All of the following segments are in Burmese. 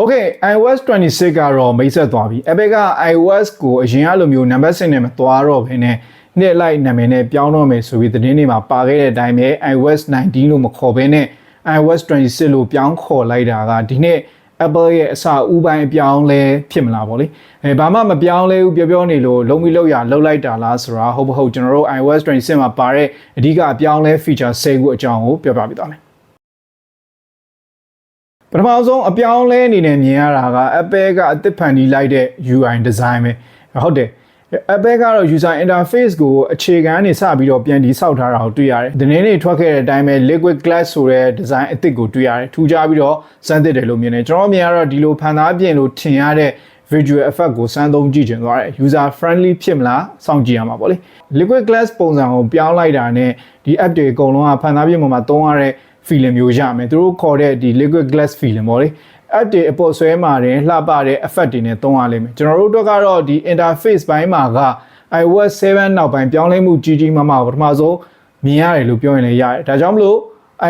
Okay iOS 26ကတော့မိတ်ဆက်သွားပြီ Apple က iOS ကိုအရင်ကလိုမျိုး number 10နဲ့မသွားတော့ဘဲနဲ့နှစ်လိုက်နာမည်နဲ့ပြောင်းတော့မယ်ဆိုပြီးသတင်းတွေမှာပါခဲ့တဲ့အတိုင်းပဲ iOS 19လို့မခေါ်ဘဲနဲ့ iOS 26လို့ပြောင်းခေါ်လိုက်တာကဒီနေ့ Apple ရဲ့အစာဥပိုင်းအပြောင်းလဲဖြစ်မလားဗောလေအဲဘာမှမပြောင်းလဲဘူးပြောပြောနေလို့လုံးပြီးလောက်ရလောက်လိုက်တာလားဆိုတာဟုတ်မဟုတ်ကျွန်တော်တို့ iOS 26မှာပါတဲ့အဓိကအပြောင်းလဲ feature 10ခုအကြောင်းကိုပြောပြပေးသွားမယ် ပထမဆုံးအပြောင်းလဲအနေနဲ့မြင်ရတာက Apple ကအသစ်ဖန်တီးလိုက်တဲ့ UI design ပဲဟုတ်တယ် Apple ကတော့ user interface ကိုအခြေခံနေစပြီးတော့ပြန်တည်ဆောက်ထားတာကိုတွေ့ရတယ်။ဒီနေ့နေ့ထွက်ခဲ့တဲ့အတိုင်းပဲ liquid glass ဆိုတဲ့ design အသစ်ကိုတွေ့ရတယ်။ထူးခြားပြီးတော့စမ်းသစ်တယ်လို့မြင်တယ်။ကျွန်တော်မြင်ရတော့ဒီလိုဖန်သားပြင်လို့ထင်ရတဲ့ visual effect ကိုစမ်းသုံးကြည့်ချင်သွားတယ် user friendly ဖြစ်မလားစောင့်ကြည့်ရမှာပေါ့လေ liquid glass ပုံစံကိုပြောင်းလိုက်တာနဲ့ဒီ app တွေအကုန်လုံးကဖန်သားပြင်ပေါ်မှာသုံးရတဲ့ feeling မျိုးရမယ်သူတို့ခေါ်တဲ့ဒီ liquid glass feeling ပေါ့လေ app တွေအပေါ်ဆွဲမှာတယ်လှပတဲ့ effect တွေနဲ့သုံးရလိမ့်မယ်ကျွန်တော်တို့တော့ကတော့ဒီ interface ဘိုင်းမှာက iOS 7နောက်ပိုင်းပြောင်းလဲမှုကြီးကြီးမားမားပထမဆုံးမြင်ရတယ်လို့ပြောရင်လည်းရတယ်ဒါကြောင့်မလို့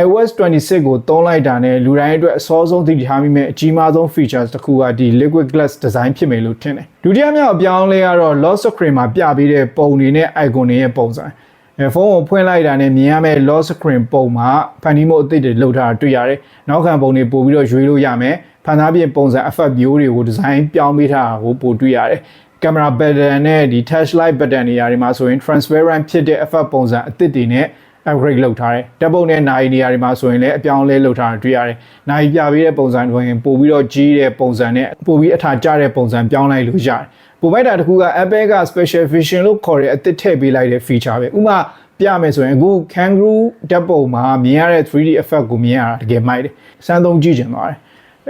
iOS 26ကိုသုံးလိုက်တာနဲ့လူတိုင်းအတွက်အစောဆုံးသိထားမိမဲ့အကြီးမားဆုံး features တစ်ခုကဒီ liquid glass design ဖြစ်မယ်လို့ထင်တယ်ဒုတိယမြောက်အပြောင်းလဲကတော့ lock screen မှာပြပေးတဲ့ပုံတွေနဲ့ icon တွေရဲ့ပုံစံအဲ ဖုန်းကိုဖွင့်လိုက်တာနဲ့မြင်ရမယ့် lock screen ပုံမှာဖန်တီးမှုအသစ်တွေလုပ်ထားတာတွေ့ရတယ်။နောက်ခံပုံတွေပို့ပြီးတော့ရွေးလို့ရမယ်။ဖန်သားပြင်ပုံစံ effect မျိုးတွေကို design ပြောင်းပေးထားတာကိုပို့တွေ့ရတယ်။ camera button နဲ့ဒီ touch light button တွေရာတွေမှာဆိုရင် transparent ဖြစ်တဲ့ effect ပုံစံအသစ်တွေနဲ့ upgrade လုပ်ထားတယ်။တပ်ပုံနဲ့နိုင်နေရာတွေမှာဆိုရင်လည်းအပြောင်းလဲလုပ်ထားတာတွေ့ရတယ်။နိုင်ပြပေးတဲ့ပုံစံတွေပို့ပြီးတော့ကြီးတဲ့ပုံစံနဲ့ပို့ပြီးအထာကျတဲ့ပုံစံပြောင်းလိုက်လို့ရတယ်။ပို့မိုက်တာတခုက Apple က special vision လို့ခေါ်တဲ့အသစ်ထည့်ပေးလိုက်တဲ့ feature ပဲ။ဥပမာပြမယ်ဆိုရင်အခု kangaroo တပ်ပုံမှာမြင်ရတဲ့ 3D effect ကိုမြင်ရတာတကယ်မိုက်တယ်။စမ်းသုံးကြည့်ချင်သွားတယ်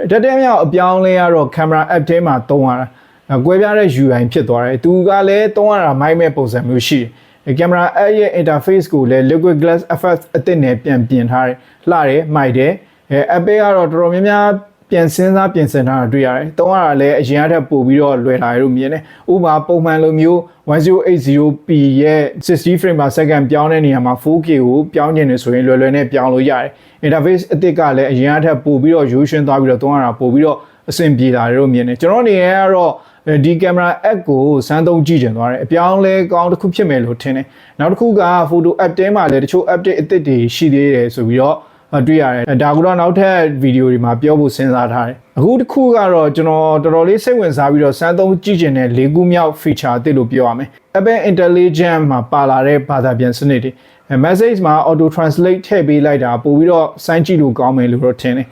။တက်တဲ့မြောက်အပြောင်းလဲကတော့ camera app ထဲမှာသုံးရတာ။ကွဲပြားတဲ့ UI ဖြစ်သွားတယ်။သူကလည်းသုံးရတာမိုက်မဲ့ပုံစံမျိုးရှိတယ်။ camera app ရဲ့ interface ကိုလည်း liquid glass effect အသစ်နဲ့ပြန်ပြင်ထားတယ်။လှတယ်မိုက်တယ်။အဲ Apple ကတော့တော်တော်များများပြန်စဉ်းစားပြင်ဆင်ထားတာတွေ့ရတယ်။တုံးရတာလည်းအရင်ကထက်ပိုပြီးတော့လွယ်လာရလို့မြင်တယ်။ဥပမာပုံမှန်လိုမျိုး 1080p ရဲ့ 60 frame per second ပြောင်းတဲ့နေရာမှာ 4K ကိုပြောင်းကျင်နေဆိုရင်လွယ်လွယ်နဲ့ပြောင်းလို့ရတယ်။ interface အသစ်ကလည်းအရင်ကထက်ပိုပြီးတော့ရိုးရှင်းသွားပြီးတော့တုံးရတာပိုပြီးတော့အဆင်ပြေလာတယ်လို့မြင်တယ်။ကျွန်တော်နေရကတော့ ဒီ camera app ကိုစမ်းသုံးကြည့်ကြသွားတယ်အပြောင်းလဲကောင်းတစ်ခုဖြစ်မယ်လို့ထင်တယ်နောက်တစ်ခုက photo app တဲမှာလည်းတချို့ update အသစ်တွေရှိသေးတယ်ဆိုပြီးတော့တွေ့ရတယ်ဒါကတော့နောက်ထပ်ဗီဒီယိုတွေမှာပြောဖို့စဉ်းစားထားတယ်အခုတစ်ခုကတော့ကျွန်တော်တော်တော်လေးစိတ်ဝင်စားပြီးတော့စမ်းသုံးကြည့်ကျင်တဲ့၄ခုမြောက် feature အသစ်လို့ပြောရမယ် Apple Intelligent မှာပါလာတဲ့ဘာသာပြန်စနစ်တွေ message မှာ auto translate ထည့်ပေးလိုက်တာပို့ပြီးတော့စိုင်းကြည့်လို့ကောင်းမယ်လို့တော့ထင်တယ်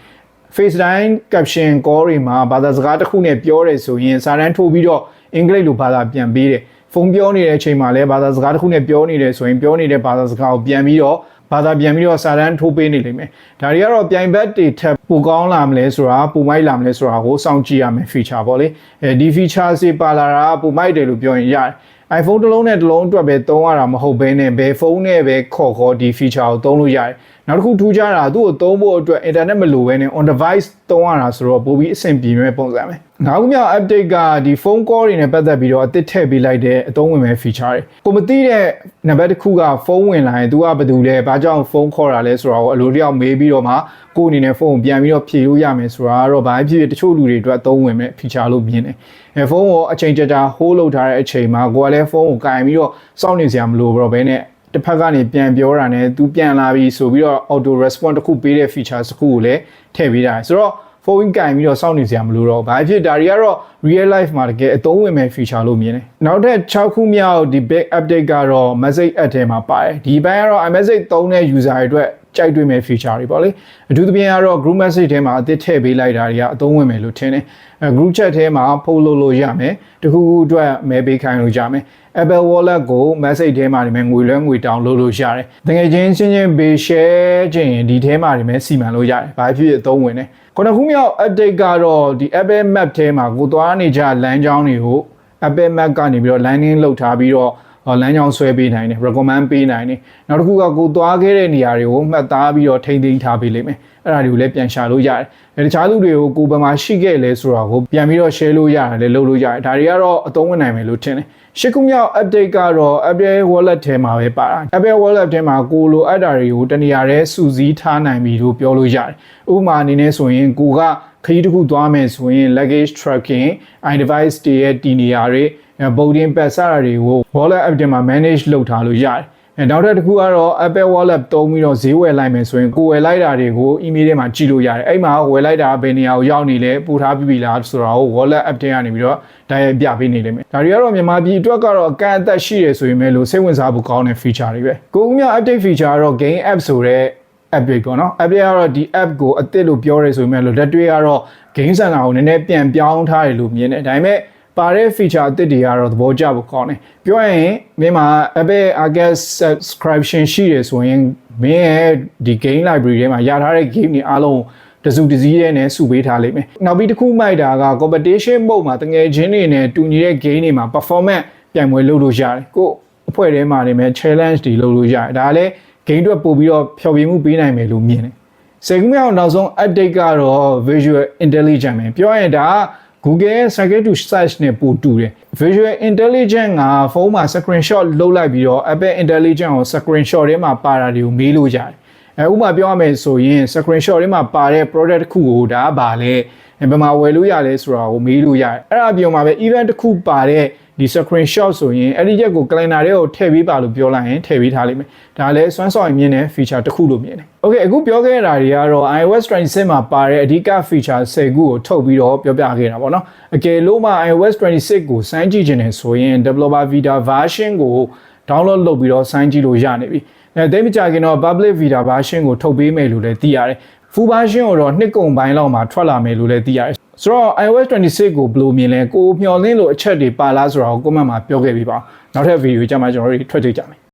FaceTime caption call တွေမှာဘာသာစကားတစ်ခုနဲ့ပြောတယ်ဆိုရင်စာတန်းထိုးပြီးတော့အင်္ဂလိပ်လိုဘာသာပြန်ပေးတယ်ဖုန်းပြောနေတဲ့အချိန်မှာလည်းဘာသာစကားတစ်ခုနဲ့ပြောနေတယ်ဆိုရင်ပြောနေတဲ့ဘာသာစကားကိုပြန်ပြီးတော့ဘာသာပြန်ပြီးတော့စာတန်းထိုးပေးနေလိမ့်မယ်ဒါတွေကတော့ပြိုင်ဘက်တွေထပ်ပိုကောင်းလာမလဲဆိုတာပိုမိုက်လာမလဲဆိုတာကိုစောင့်ကြည့်ရမယ် feature ပေါ့လေအဲဒီ feature စီပါလာတာပိုမိုက်တယ်လို့ပြောရင်ရတယ် iPhone တစ်လုံးနဲ့တစ်လုံးအတွက်ပဲသုံးရတာမဟုတ်ဘဲနဲ့ဘယ်ဖုန်းနဲ့ပဲခေါ်ခေါ်ဒီ feature ကိုသုံးလို့ရတယ် နောက်တစ်ခုထူးခြားတာသူ့ကိုသုံးဖို့အတွက် internet မလိုဘဲနဲ့ on device သုံးရတာဆိုတော့ပိုပြီးအဆင်ပြေမဲ့ပုံစံပဲနောက်တစ်မြောက် update ကဒီ phone call တွေနဲ့ပတ်သက်ပြီးတော့အသစ်ထည့်ပေးလိုက်တဲ့အသုံးဝင်မဲ့ feature တွေကိုမသိတဲ့နံပါတ်တစ်ခုကဖုန်းဝင်လာရင် तू ကဘာတူလဲဘာကြောင့်ဖုန်းခေါ်တာလဲဆိုတာကိုအလိုတယောက်မေးပြီးတော့မှကိုယ်အနေနဲ့ဖုန်းကိုပြန်ပြီးတော့ဖြေလို့ရမယ်ဆိုတာကတော့ဘာဖြစ်ဖြစ်တချို့လူတွေအတွက်အသုံးဝင်မဲ့ feature လို့မြင်တယ်အဲဖုန်းကိုအချိန်ကြာကြာ hold လုပ်ထားတဲ့အချိန်မှာကိုယ်ကလည်းဖုန်းကိုကင်ပြီးတော့စောင့်နေစရာမလိုတော့ဘဲနဲ့ တစ်ဖက်ကနေပြန်ပြောတာနဲ့သူပြန်လာပြီဆိုပြီးတော့ auto response တစ်ခုပေးတဲ့ feature တစ်ခုကိုလည်းထည့်ပေးတာဆိုတော့ဖုန်းကင်ပြီးတော့စောင့်နေစရာမလိုတော့ဘာဖြစ်ဒါတွေကတော့ real life မှာတကယ်အသုံးဝင်မဲ့ feature လို့မြင်တယ်နောက်ထပ်6ခုမြောက်ဒီ big update ကတော့ message app ထဲမှာပါတယ်ဒီဘက်ကတော့ iMessage သုံးတဲ့ user တွေအတွက် ကြိုက်တွေ့မဲ့ feature တွေပေါ့လေအထူးသဖြင့်ကတော့ group message ထဲမှာအသစ်ထည့်ပေးလိုက်တာတွေကအသုံးဝင်မယ်လို့ထင်တယ်အဲ group chat ထဲမှာဖုန်းလို့လို့ရမယ်တခုခုအတွက်မဲပေးခိုင်းလို့ရမယ် Apple Wallet ကို message ထဲမှာဒီမဲ့ငွေလွှဲငွေတောင်းလို့လို့ရတယ်တကယ်ချင်းချင်းချင်းဘေ share ခြင်းဒီထဲမှာဒီမဲ့စီမံလို့ရတယ်ဘာဖြစ်ဖြစ်အသုံးဝင်တယ်ခုနခုမြောက် update ကတော့ဒီ Apple Map ထဲမှာကိုသွားနေကြလမ်းကြောင်းတွေကို Apple Map ကနေပြီးတော့ landing လုပ်ထားပြီးတော့ လမ်းကြောင်းဆွဲပေးနိုင်တယ် recommend ပေးနိုင်တယ်နောက်တစ်ခုကကိုသွားခဲ့တဲ့နေရာတွေကိုမှတ်သားပြီးတော့ထိန်းသိမ်းထားပေးလိမ့်မယ် အဲ့ဒါတွေကိုလည်းပြန်ရှာလို့ရတယ်တခြားလူတွေကိုကိုယ်ဘယ်မှာရှိခဲ့လဲဆိုတာကိုပြန်ပြီးတော့ share လို့ရတယ်လည်းလုပ်လို့ရတယ်ဒါတွေကတော့အသုံးဝင်နိုင်မယ်လို့ထင်တယ်ရှစ်ခုမြောက် update ကတော့ Apple Wallet ထဲမှာပဲပါတာ Apple Wallet ထဲမှာကိုလိုအပ်တာတွေကိုတနေရာတည်းစုစည်းထားနိုင်ပြီလို့ပြောလို့ရတယ်ဥပမာအနေနဲ့ဆိုရင်ကိုကခရီးတစ်ခုသွားမယ်ဆိုရင် luggage tracking iDevice တွေရဲ့တည်နေရာတွေ boarding pass စတာတွေကို wallet app တွေမှာ manage လုပ်ထားလို့ရတယ် အဲနောက်ထပ်တစ်ခုကတော့ Apple Wallet သုံးပြီးတော့ဈေးဝယ်လိုက်မယ်ဆိုရင်ကိုယ်ဝယ်လိုက်တာတွေကို email ထဲမှာကြည့်လို့ရတယ်အဲ့မှာဝယ်လိုက်တာဘယ်နေရာကိုရောက်နေလဲပို့ထားပြီးပြီလားဆိုတာကို Wallet app ထဲကနေပြီးတော့ဒါရိုက်ပြပေးနေလိမ့်မယ်ဒါတွေကတော့မြန်မာပြည်အတွက်ကတော့အကန့်အသတ်ရှိတယ်ဆိုရင်ပဲလို့စိတ်ဝင်စားဖို့ကောင်းတဲ့ feature တွေပဲကိုဦးမြောက် update feature ကတော့ game app ဆိုတဲ့ app တွေပေါ့နော် app တွေကတော့ဒီ app ကိုအသစ်လို့ပြောရဲဆိုပေမဲ့လို့လက်တွေ့ကတော့ game center ကိုနည်းနည်းပြန်ပြောင်းထားတယ်လို့မြင်တယ်ဒါပေမဲ့ ပါတဲ့ feature အသစ်တွေကတော့သဘောကျဖို့ကောင်းတယ်ပြောရရင်မင်းမှာ Apple Arcade subscription ရှိတယ်ဆိုရင်မင်းရဲ့ဒီ game library ထဲမှာရထားတဲ့ game တွေအားလုံးတစုတစည်းရဲနဲ့စုပေးထားလိမ့်မယ်နောက်ပြီးတစ်ခုမိုက်တာက competition mode မှာတငယ်ချင်းတွေနဲ့တူညီတဲ့ game တွေမှာ performance ပြိုင်ပွဲလုပ်လို့ရတယ်ကိုအဖွဲ့ထဲမှာနေမဲ့ challenge တွေလုပ်လို့ရတယ်ဒါလည်း game အတွက်ပို့ပြီးတော့ဖျော်ဖြေမှုပေးနိုင်မယ်လို့မြင်တယ်စေကူမြောက်နောက်ဆုံး update ကတော့ visual intelligence ပဲပြောရရင်ဒါက Google ရဲ့ circuit to search နဲ့ပို့တူတယ် visual intelligence ကဖုန်းမှာ screenshot လုပ်လိုက်ပြီးတော့ Apple intelligence ကို screenshot ထဲမှာပါတာတွေကိုမေးလို့ရတယ်အဲဥပမာပြောရမယ်ဆိုရင် screenshot ထဲမှာပါတဲ့ product တစ်ခုကိုဒါကဘာလဲဘယ်မှာဝယ်လို့ရလဲဆိုတာကိုမေးလို့ရတယ်အဲ့ဒါပြောမှာပဲ event တစ်ခုပါတဲ့ ဒီ screenshot ဆိုရင်အဲ့ဒီရက်ကို calendar ထဲကိုထည့်ပေးပါလို့ပြောလိုက်ရင်ထည့်ပေးထားလိမ့်မယ်ဒါလည်းစွမ်းဆောင်ရင်မြင်တဲ့ feature တစ်ခုလို့မြင်တယ် Okay အခုပြောခဲ့တာတွေကတော့ iOS 26မှာပါတဲ့အဓိက feature 10ခုကိုထုတ်ပြီးတော့ပြောပြခဲ့တာပေါ့နော်အကယ်လို့မှ iOS 26ကိုစမ်းကြည့်ခြင်းနဲ့ဆိုရင် developer beta version ကို download လုပ်ပြီးတော့စမ်းကြည့်လို့ရနေပြီအဲတိတ်မကြခင်တော့ public beta version ကိုထုတ်ပေးမယ်လို့လည်းသိရတယ် full version ကိုတော့နှစ်ကုန်ပိုင်းလောက်မှာထွက်လာမယ်လို့လည်းသိရတယ် ဆိုတော့ iOS 26ကိုဘယ်လိုမြင်လဲကိုမျှော်လင့်လို့အချက်တွေပါလားဆိုတာကို comment မှာပြောခဲ့ပြီးပါနောက်ထပ် video ကြမှာကျွန်တော်တို့ထွက်ကြည့်ကြမယ်